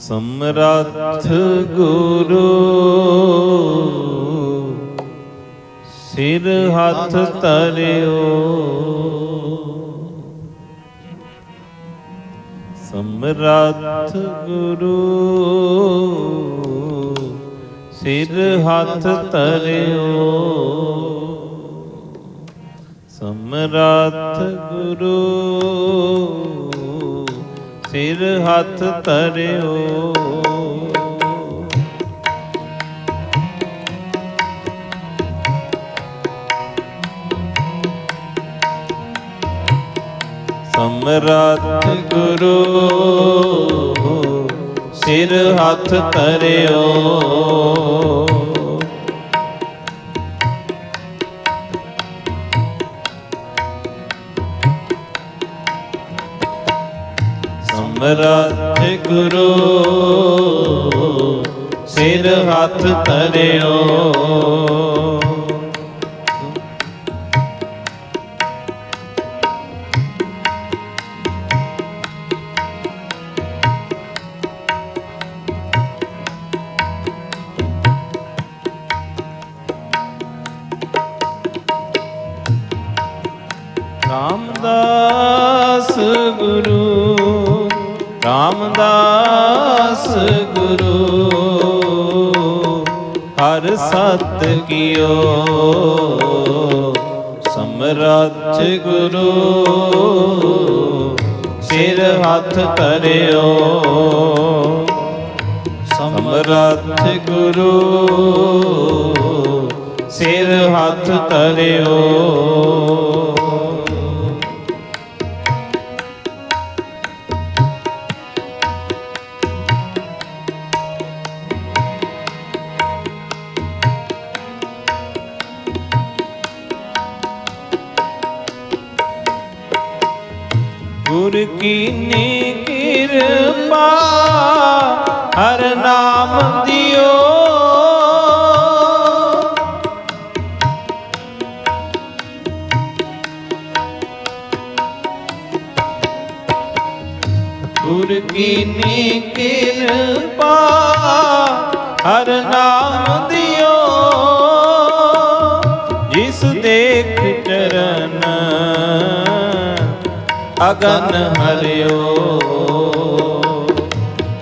ਸਮਰੱਥ ਗੁਰੂ। ਸਿਰ ਹੱਥ ਤਰਿਓ ਸਮਰੱਥ ਗੁਰੂ। ਸਿਰ ਹੱਥ ਤਰਿਓ ਸਮਰੱਥ ਗੁਰੂ। ਸਿਰ ਹੱਥ ਧਰਿਓ। ਸਮਰੱਥ ਗੁਰੂ ਸਿਰ ਹੱਥ ਧਰਿਓ। ਸਮਰੱਥ ਗੁਰੂ ਸਿਰ ਹੱਥ ਧਰਿਓ। ਹਰ ਸਤ ਕੀਓ। ਸਮਰੱਥ ਗੁਰੂ ਸਿਰ ਹੱਥ ਧਰਿਓ। ਸਮਰੱਥ ਗੁਰੂ ਸਿਰ ਹੱਥ ਧਰਿਓ। ਗੁਰ ਕੀਨੀ ਕਿਰਪਾ ਹਰ ਨਾਮ ਦਿਓ। ਗੁਰ ਕੀਨੀ ਕਿਰਪਾ ਹਰ ਨਾਮ ਦਿਓ। ਜਿਸ ਦੇਖ ਚਰਨ ਅਗਨ ਹਰਿਓ।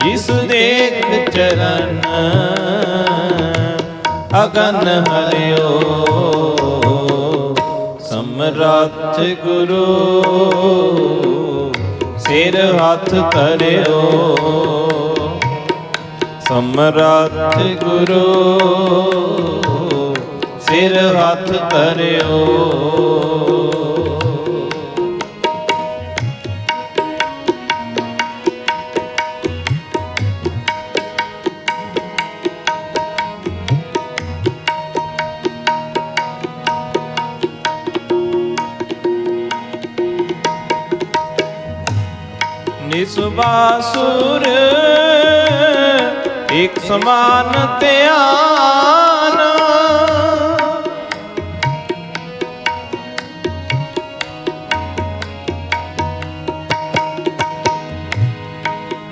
ਜਿਸ ਦੇਖ ਚਰਨ ਅਗਨ ਹਰਿਓ। ਸਮਰੱਥ ਗੁਰੂ, ਸਿਰ ਹੱਥ ਧਰਿਓ। ਸਮਰੱਥ ਗੁਰੂ, ਸਿਰ ਹੱਥ ਧਰਿਓ। ਨਿਸਵਾਸੁਰ ਇੱਕ ਸਮਾਨ ਧਿਆਨ।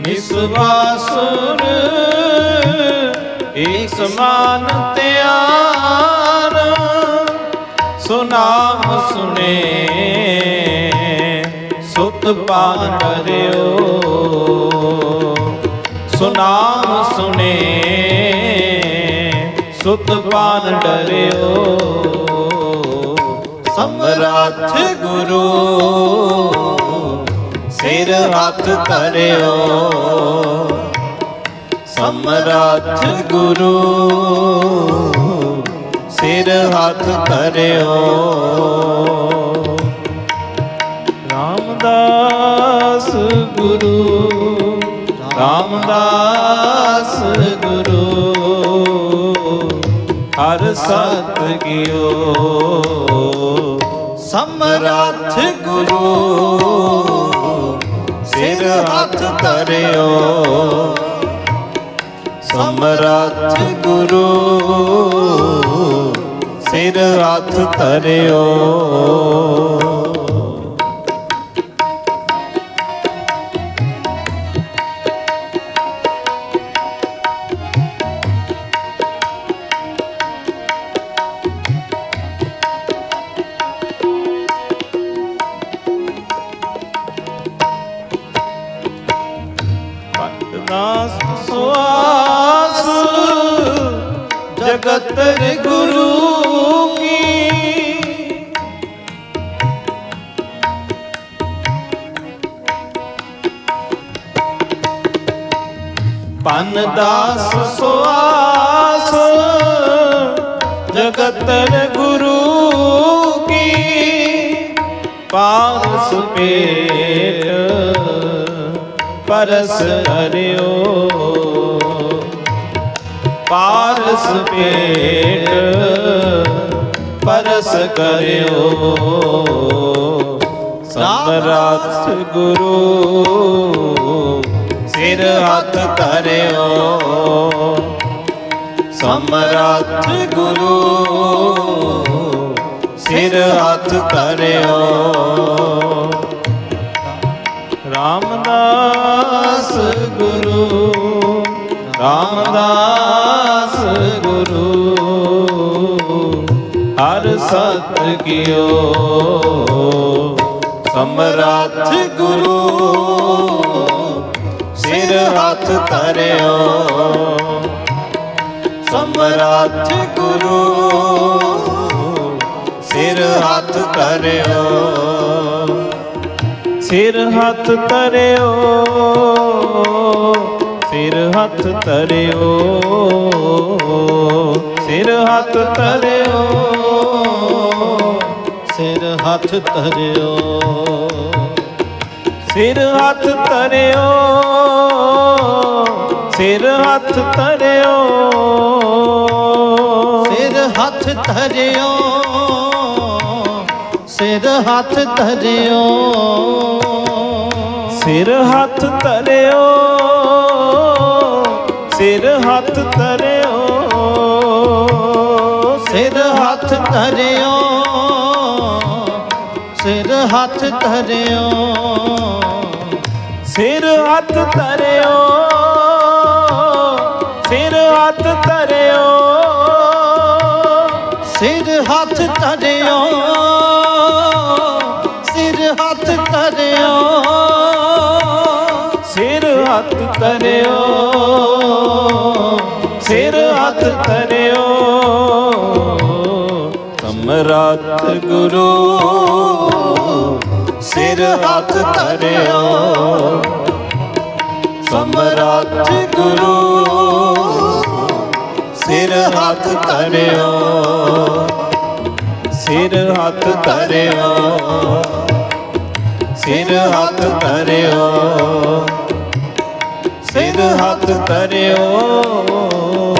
ਨਿਸਵਾਸੁਰ ਇੱਕ ਸਮਾਨ ਧਿਆਨ। ਸੁਨਾਮ ਸੁਨੇ ਸੁਤ ਪਾਨ ਡਰਿਓ ਸੁਨਾਮ ਸੁਨੇ, ਸੁਤ ਪਾਨ ਡਰਿਓ। ਸਮਰਾਥ ਗੁਰੂ, ਸਿਰ ਹੱਥ ਧਰਿਓ। ਸਮਰਾਥ ਗੁਰੂ, ਸਿਰ ਹੱਥ ਧਰਿਓ। ਰਾਮਦਾਸ ਗੁਰੂ ਰਾਮਦਾਸ ਗੁਰੂ। ਹਰ ਸਤ ਗਿਓ। ਸਮਰੱਥ ਗੁਰੂ, ਸਿਰ ਹੱਥ ਧਰਿਓ। ਸਮਰੱਥ ਗੁਰੂ, ਸਿਰ ਹੱਥ ਧਰਿਓ। ਸੁਆਸ ਜਗਤ ਗੁਰੂ ਕੀ? ਪਨ ਦਾਸ ਸੁਆਸ ਜਗਤ ਗੁਰੂ ਕੀ? ਪਾਰਸ ਪੇਟ ਪਰਸ ਹਰਿਓ ਪਾਰਸ ਪੇਟ ਪਰਸ ਕਰਿਓ। ਸਮਰਾਤ ਗੁਰੂ ਸਿਰ ਹੱਥ ਧਰਿਓ। ਸਮਰਾਤ ਗੁਰੂ ਸਿਰ ਹੱਥ ਧਰਿਓ। ਰਾਮਦਾਸ ਗੁਰੂ ਰਾਮਦਾਸ ਗੁਰੂ। ਹਰ ਸਤ ਕੀਓ, ਸਮਰਾਥ ਗੁਰੂ। ਸਿਰ ਹੱਥ ਧਰਿਓ, ਸਮਰਾਥ ਗੁਰੂ। ਸਿਰ ਹੱਥ ਧਰਿਓ। ਸਿਰ ਹੱਥ ਤਰਿਓ ਸਿਰ ਹੱਥ ਤਰਿਓ ਸਿਰ ਹੱਥ ਧਰਿਓ, ਸਿਰ ਹੱਥ ਧਰਿਓ, ਸਿਰ ਹੱਥ ਧਰਿਓ, ਸਿਰ ਹੱਥ ਧਰਿਓ, ਸਿਰ ਹੱਥ ਧਰਿਓ ਸਿਰ ਹੱਥ ਧਰਿਓ। ਸਿਰ ਹੱਥ ਧਰਿਓ। ਸਿਰ ਹੱਥ ਧਰਿਓ। ਸਿਰ ਹੱਥ ਧਰਿਓ। ਸਿਰ ਹੱਥ ਧਰਿਓ। ਸਿਰ ਹੱਥ ਧਰਿਓ। ਧਰਿਓ, ਸਿਰ ਹੱਥ ਧਰਿਓ। ਸਮਰਾਤ ਗੁਰੂ, ਸਿਰ ਹੱਥ ਧਰਿਓ। ਸਮਰਾਤ ਗੁਰੂ, ਸਿਰ ਹੱਥ ਧਰਿਓ। ਸਿਰ ਹੱਥ ਧਰਿਓ, ਸਿਰ ਹੱਥ ਧਰਿਓ। ਹੱਥ ਧਰਿਓ।